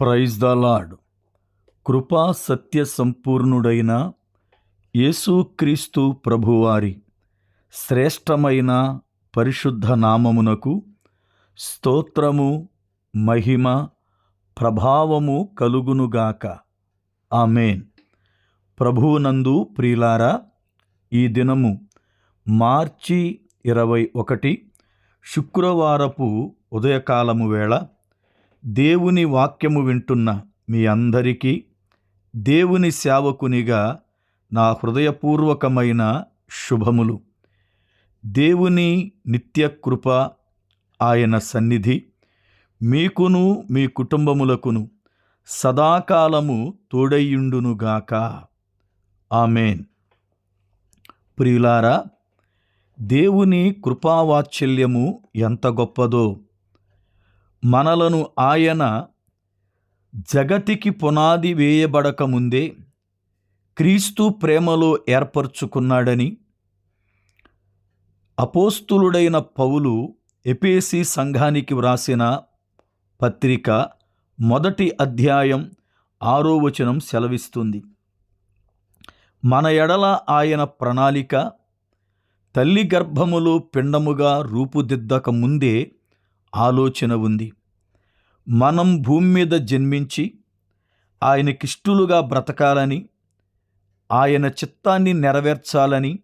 Praise the lord కృపా సత్య సంపూర్ణుడైన యేసుక్రీస్తు ప్రభువారి శ్రేష్టమైన పరిశుద్ధ నామమునకు స్తోత్రము మహిమ ప్రభావము కలుగునుగాక ఆమెన్. ప్రభువునందు ప్రియులారా ఈ దినము మార్చి ఇరవై ఒకటి శుక్రవారపు ఉదయకాలము వేళ దేవుని వాక్యము వింటున్న మీ అందరికీ దేవుని సేవకునిగా నా హృదయపూర్వకమైన శుభములు. దేవుని నిత్య కృప ఆయన సన్నిధి మీకును మీ కుటుంబములకును సదాకాలము తోడయ్యుండునుగాక ఆమెన్. ప్రియులారా దేవుని కృపావాత్సల్యము ఎంత గొప్పదో మనలను ఆయన జగతికి పునాది వేయబడక ముందే క్రీస్తు ప్రేమలో ఏర్పరచుకున్నాడని అపోస్తులుడైన పౌలు ఎపేసి సంఘానికి వ్రాసిన పత్రిక మొదటి అధ్యాయం ఆరో వచనం సెలవిస్తుంది. మన ఎడల ఆయన ప్రణాళిక తల్లి గర్భములో పిండముగా రూపుదిద్దక ముందే ఆలోచన ఉంది. మనం భూమి మీద జన్మించి ఆయనకిష్టులుగా బ్రతకాలని ఆయన చిత్తాన్ని నెరవేర్చాలని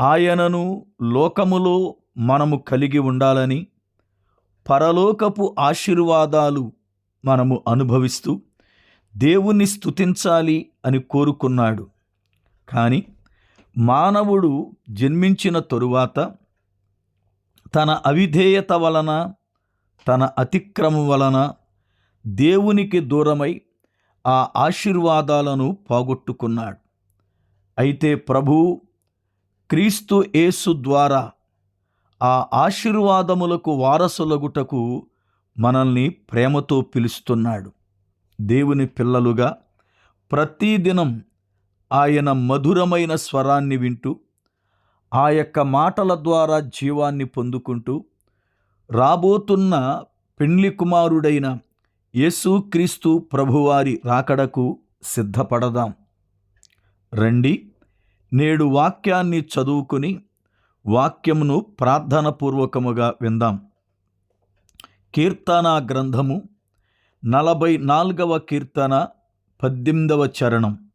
ఆయనను లోకములో మనము కలిగి ఉండాలని పరలోకపు ఆశీర్వాదాలు మనము అనుభవిస్తూ దేవుణ్ణి స్తుతించాలి అని కోరుకున్నాడు. కానీ మానవుడు జన్మించిన తరువాత తన అవిధేయత వలన తన అతిక్రమం వలన దేవునికి దూరమై ఆ ఆశీర్వాదాలను పోగొట్టుకున్నాడు. అయితే ప్రభు క్రీస్తు యేసు ద్వారా ఆ ఆశీర్వాదములకు వారసులగుటకు మనల్ని ప్రేమతో పిలుస్తున్నాడు. దేవుని పిల్లలుగా ప్రతిదినం ఆయన మధురమైన స్వరాన్ని వింటూ ఆ యొక్క మాటల ద్వారా జీవాన్ని పొందుకుంటూ రాబోతున్న పెండ్లి కుమారుడైన యేసుక్రీస్తు ప్రభువారి రాకడకు సిద్ధపడదాం. రండి నేడు వాక్యాన్ని చదువుకుని వాక్యమును ప్రార్థనపూర్వకముగా విందాం. కీర్తన గ్రంథము నలభై నాలుగవ కీర్తన పద్దెనిమిదవ చరణం.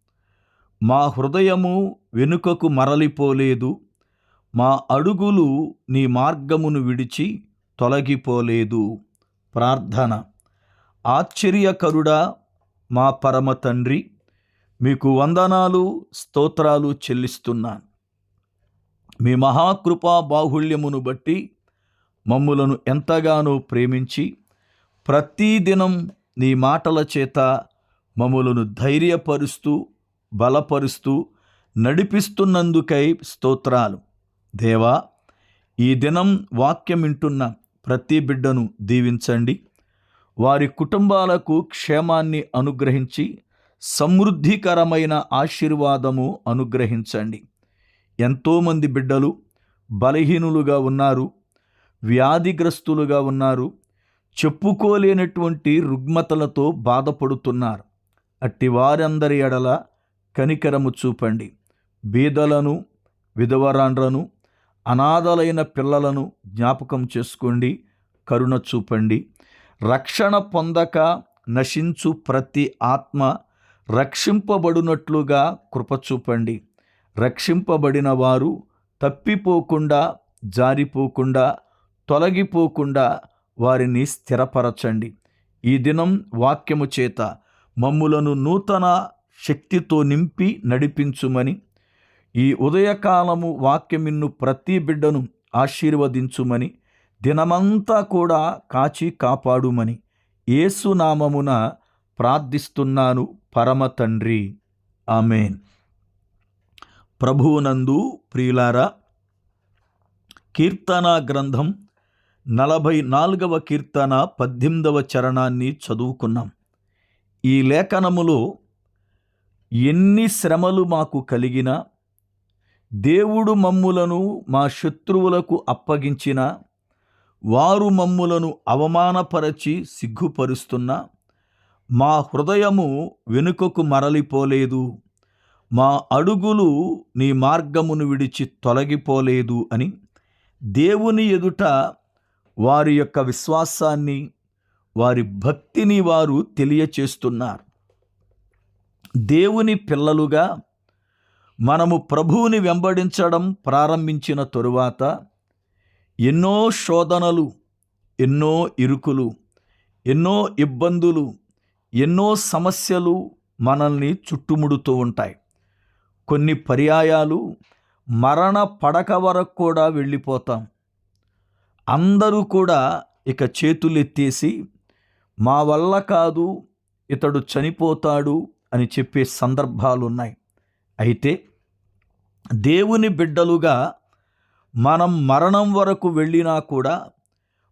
మా హృదయము వెనుకకు మరలిపోలేదు మా అడుగులు నీ మార్గమును విడిచి తొలగిపోలేదు. ప్రార్థన. ఆశ్చర్యకరుడా మా పరమ తండ్రి మీకు వందనాలు స్తోత్రాలు చెల్లిస్తున్నాను. మీ మహాకృపా బాహుళ్యమును బట్టి మమ్ములను ఎంతగానో ప్రేమించి ప్రతిదినం నీ మాటల చేత మమ్ములను ధైర్యపరుస్తూ బలపరుస్తూ నడిపిస్తున్నందుకై స్తోత్రాలు. దేవా ఈ దినం వాక్యం వింటున్న ప్రతి బిడ్డను దీవించండి. వారి కుటుంబాలకు క్షేమాన్ని అనుగ్రహించి సమృద్ధికరమైన ఆశీర్వాదము అనుగ్రహించండి. ఎంతోమంది బిడ్డలు బలహీనులుగా ఉన్నారు వ్యాధిగ్రస్తులుగా ఉన్నారు చెప్పుకోలేనటువంటి రుగ్మతలతో బాధపడుతున్నారు. అట్టి వారందరి ఎడల కనికరము చూపండి. బీదలను విధవరాండ్రను అనాథలైన పిల్లలను జ్ఞాపకం చేసుకోండి కరుణ చూపండి. రక్షణ పొందక నశించు ప్రతి ఆత్మ రక్షింపబడినట్లుగా కృప చూపండి. రక్షింపబడిన వారు తప్పిపోకుండా జారిపోకుండా తొలగిపోకుండా వారిని స్థిరపరచండి. ఈ దినం వాక్యము చేత మమ్ములను నూతన శక్తితో నింపి నడిపించుమని ఈ ఉదయకాలము వాక్యమిన్ను ప్రతి బిడ్డను ఆశీర్వదించుమని దినమంతా కూడా కాచి కాపాడుమని ఏసునామమున ప్రార్థిస్తున్నాను పరమ తండ్రి. ఆమెన్. ప్రభువునందు ప్రియులారా కీర్తన గ్రంథం నలభై నాలుగవ కీర్తన పద్దెనిమిదవ చరణాన్ని చదువుకున్నాం. ఈ లేఖనములో ఎన్ని శ్రమలు మాకు కలిగినా దేవుడు మమ్ములను మా శత్రువులకు అప్పగించిన వారు మమ్ములను అవమానపరచి సిగ్గుపరుస్తున్న మా హృదయము వెనుకకు మరలిపోలేదు మా అడుగులు నీ మార్గమును విడిచి తొలగిపోలేదు అని దేవుని ఎదుట వారి యొక్క విశ్వాసాన్ని వారి భక్తిని వారు తెలియచేస్తున్నారు. దేవుని పిల్లలుగా మనము ప్రభువుని వెంబడించడం ప్రారంభించిన తరువాత ఎన్నో శోధనలు ఎన్నో ఇరుకులు ఎన్నో ఇబ్బందులు ఎన్నో సమస్యలు మనల్ని చుట్టుముడుతూ ఉంటాయి. కొన్ని పర్యాయాలు మరణ పడక వరకు కూడా వెళ్ళిపోతాం. అందరూ కూడా ఇక చేతులెత్తేసి మా వల్ల కాదు ఇతడు చనిపోతాడు అని చెప్పే సందర్భాలు ఉన్నాయి అయితే దేవుని బిడ్డలుగా మనం మరణం వరకు వెళ్ళినా కూడా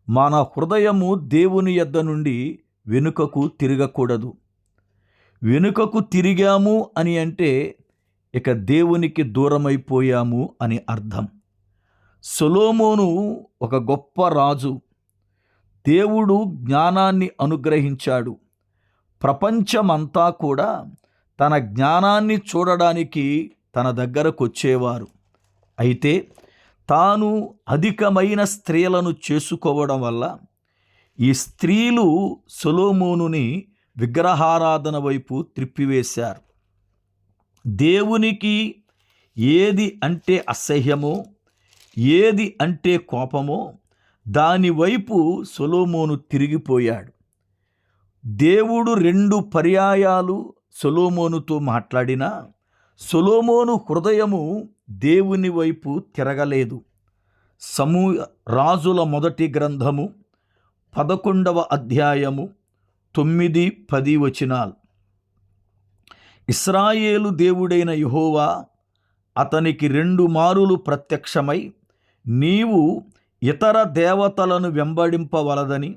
మన హృదయము దేవుని యొద్ద నుండి వెనుకకు తిరగకూడదు. వెనుకకు తిరిగాము అని అంటే ఇక దేవునికి దూరమైపోయాము అని అర్థం. సొలోమోను ఒక గొప్ప రాజు. దేవుడు జ్ఞానాన్ని అనుగ్రహించాడు. ప్రపంచమంతా కూడా తన జ్ఞానాన్ని చూడడానికి తన దగ్గరకు వచ్చేవారు అయితే తాను అధికమైన స్త్రీలను చేసుకోవడం వల్ల ఈ స్త్రీలు సొలోమోనుని విగ్రహారాధన వైపు త్రిప్పివేశారు. దేవునికి ఏది అంటే అసహ్యమో ఏది అంటే కోపమో దానివైపు సొలోమోను తిరిగిపోయాడు. దేవుడు రెండు పర్యాయాలు సొలోమోనుతో మాట్లాడినా సొలోమోను హృదయము దేవుని వైపు తిరగలేదు. సమూ రాజుల మొదటి గ్రంథము పదకొండవ అధ్యాయము తొమ్మిది పది వచనాలు. ఇస్రాయేలు దేవుడైన యహోవా అతనికి రెండు మారులు ప్రత్యక్షమై నీవు ఇతర దేవతలను వెంబడింపవలదని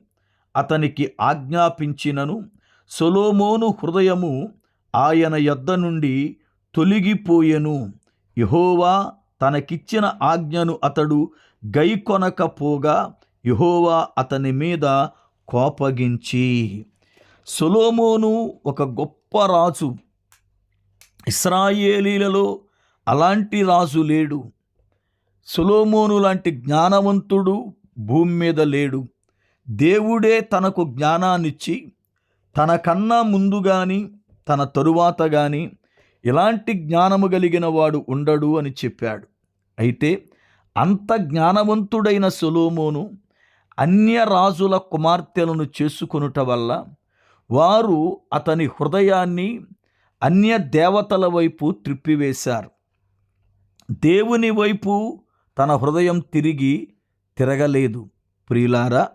అతనికి ఆజ్ఞాపించినను. సొలోమోను హృదయము ఆయన యొద్ద నుండి తొలగిపోయెను. యహోవా తనకిచ్చిన ఆజ్ఞను అతడు గైకొనకపోగా యహోవా అతని మీద కోపగించి. సొలోమోను ఒక గొప్ప రాజు. ఇస్రాయేలీలలో అలాంటి రాజు లేడు. సొలోమోను లాంటి జ్ఞానవంతుడు భూమి మీద లేడు. దేవుడే తనకు జ్ఞానాన్నిచ్చి తనకన్నా ముందు కానీ తన తరువాత కానీ ఇలాంటి జ్ఞానము కలిగిన వాడు ఉండడు అని చెప్పాడు. అయితే అంత జ్ఞానవంతుడైన సొలోమోను అన్య రాజుల కుమార్తెలను చేసుకొనుట వల్ల వారు అతని హృదయాన్ని అన్య దేవతల వైపు త్రిప్పివేశారు. దేవుని వైపు తన హృదయం తిరిగి తిరగలేదు ప్రియులారా.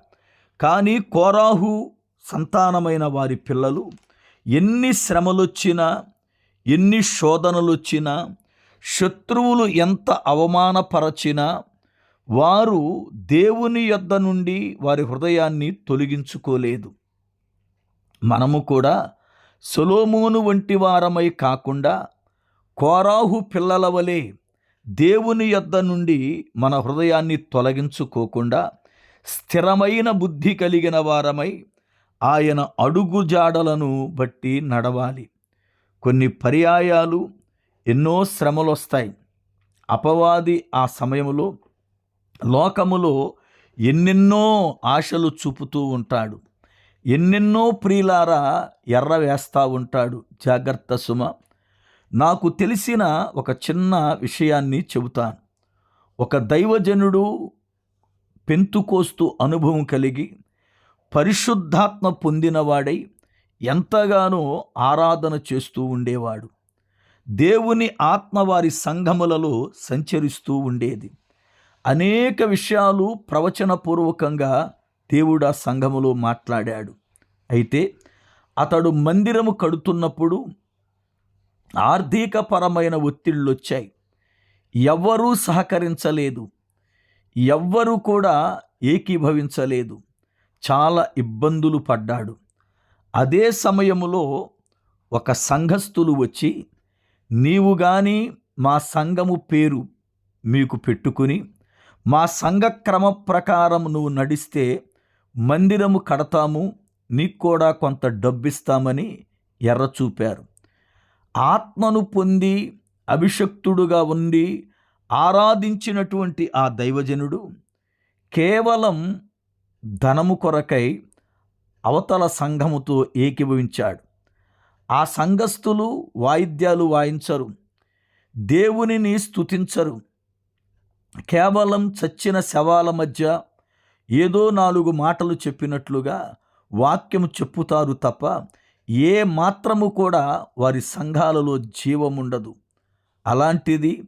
కానీ కోరాహు సంతానమైన వారి పిల్లలు ఎన్ని శ్రమలొచ్చినా ఎన్ని శోధనలొచ్చినా శత్రువులు ఎంత అవమానపరచినా వారు దేవుని యొద్ద నుండి వారి హృదయాన్ని తొలగించుకోలేదు. మనము కూడా సొలోమోను వంటి వారమై కాకుండా కోరాహు పిల్లల వలె దేవుని యొద్ద నుండి మన హృదయాన్ని తొలగించుకోకుండా స్థిరమైన బుద్ధి కలిగిన వారమై ఆయన అడుగుజాడలను బట్టి నడవాలి. కొన్ని పర్యాయాలు ఎన్నో శ్రమలు వస్తాయి అపవాది ఆ సమయంలో లోకములో ఎన్నెన్నో ఆశలు చూపుతూ ఉంటాడు. ఎన్నెన్నో ప్రియులారా ఎర్ర వేస్తూ ఉంటాడు. జాగ్రత్త సుమ. నాకు తెలిసిన ఒక చిన్న విషయాన్ని చెబుతాను. ఒక దైవజనుడు పెంతుకోస్తూ అనుభవం కలిగి పరిశుద్ధాత్మ పొందినవాడై ఎంతగానో ఆరాధన చేస్తూ ఉండేవాడు. దేవుని ఆత్మ వారి సంఘములలో సంచరిస్తూ ఉండేది. అనేక విషయాలు ప్రవచనపూర్వకంగా దేవుడు ఆ సంఘములో మాట్లాడాడు. అయితే అతడు మందిరము కడుతున్నప్పుడు ఆర్థికపరమైన ఒత్తిళ్ళు వచ్చాయి ఎవ్వరూ సహకరించలేదు. ఎవ్వరూ కూడా ఏకీభవించలేదు. చాలా ఇబ్బందులు పడ్డాడు. అదే సమయములో ఒక సంఘస్థులు వచ్చి నీవు కానీ మా సంఘము పేరు మీకు పెట్టుకుని మా సంఘ క్రమ ప్రకారం నువ్వు నడిస్తే మందిరము కడతాము నీకు కూడా కొంత డబ్బిస్తామని ఎర్ర చూపారు ఆత్మను పొంది అభిషక్తుడుగా ఉండి ఆరాధించినటువంటి ఆ దైవజనుడు కేవలం ధనము కొరకై అవతల సంఘముతో ఏకీభవించాడు. ఆ సంఘస్థులు వాయిద్యాలు వాయించరు. దేవునిని స్తుతించరు. కేవలం చచ్చిన శవాల మధ్య ఏదో నాలుగు మాటలు చెప్పినట్లుగా వాక్యము చెప్పుతారు తప్ప ఏ మాత్రము కూడా వారి సంఘాలలో జీవముండదు. అలాంటిది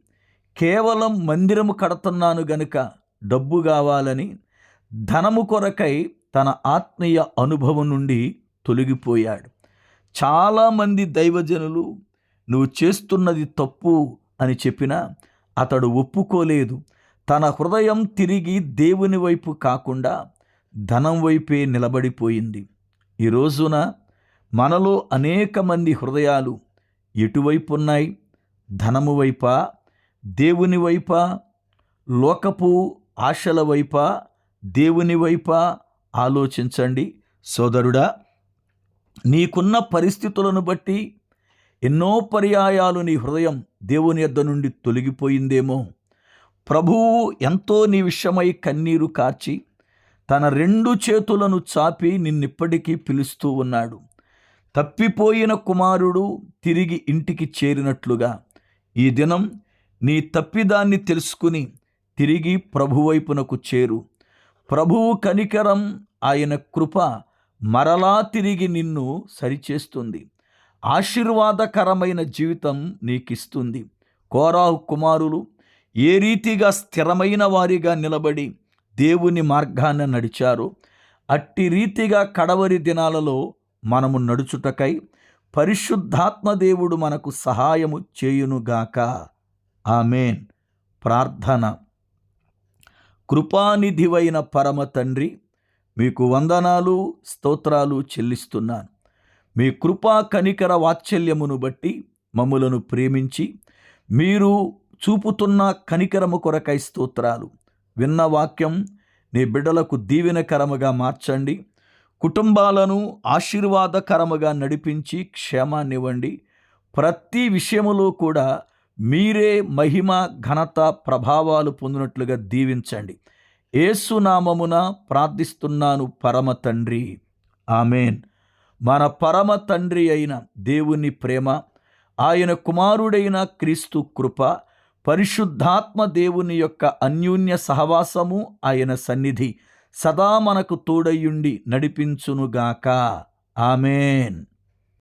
కేవలం మందిరము కడుతున్నాను గనుక డబ్బు కావాలని ధనము కొరకై తన ఆత్మీయ అనుభవం నుండి తొలగిపోయాడు. చాలామంది దైవజనులు నువ్వు చేస్తున్నది తప్పు అని చెప్పినా అతడు ఒప్పుకోలేదు. తన హృదయం తిరిగి దేవుని వైపు కాకుండా ధనం వైపే నిలబడిపోయింది. ఈ రోజున మనలో అనేక మంది హృదయాలు ఎటువైపు ఉన్నాయి? ధనము వైపా? దేవుని వైపా? లోకపు ఆశల వైపా? దేవుని వైపా ఆలోచించండి. సోదరుడా నీకున్న పరిస్థితులను బట్టి ఎన్నో పర్యాయాలు నీ హృదయం దేవుని యొద్ద నుండి తొలగిపోయిందేమో. ప్రభువు ఎంతో నీ విషయమై కన్నీరు కార్చి తన రెండు చేతులను చాపి నిన్నిప్పటికీ పిలుస్తూ ఉన్నాడు. తప్పిపోయిన కుమారుడు తిరిగి ఇంటికి చేరినట్లుగా ఈ దినం నీ తప్పిదాన్ని తెలుసుకుని తిరిగి ప్రభువైపునకు చేరు. ప్రభువు కనికరం ఆయన కృప మరలా తిరిగి నిన్ను సరిచేస్తుంది. ఆశీర్వాదకరమైన జీవితం నీకిస్తుంది. కోరాహు కుమారులు ఏ రీతిగా స్థిరమైన వారిగా నిలబడి దేవుని మార్గాన్ని నడిచారో అట్టి రీతిగా కడవరి దినాలలో మనము నడుచుటకై పరిశుద్ధాత్మ దేవుడు మనకు సహాయము చేయునుగాక. ఆమెన్. ప్రార్థన. కృపానిధివైన పరమ తండ్రి మీకు వందనాలు స్తోత్రాలు చెల్లిస్తున్నాను. మీ కృపా కనికర వాత్సల్యమును బట్టి మమ్ములను ప్రేమించి మీరు చూపుతున్న కనికరము కొరకై స్తోత్రాలు. విన్న వాక్యం నీ బిడ్డలకు దీవెనకరముగా మార్చండి. కుటుంబాలను ఆశీర్వాదకరముగా నడిపించి క్షేమాన్నివ్వండి. ప్రతి విషయములో కూడా మీరే మహిమ ఘనత ప్రభావాలు పొందినట్లుగా దీవించండి. ఏసునామమున ప్రార్థిస్తున్నాను పరమ తండ్రి. ఆమెన్. మన పరమ తండ్రి అయిన దేవుని ప్రేమ ఆయన కుమారుడైన క్రీస్తు కృప పరిశుద్ధాత్మ దేవుని యొక్క అన్యోన్య సహవాసము ఆయన సన్నిధి సదా మనకు తోడయుండి నడిపించునుగాక. ఆమెన్.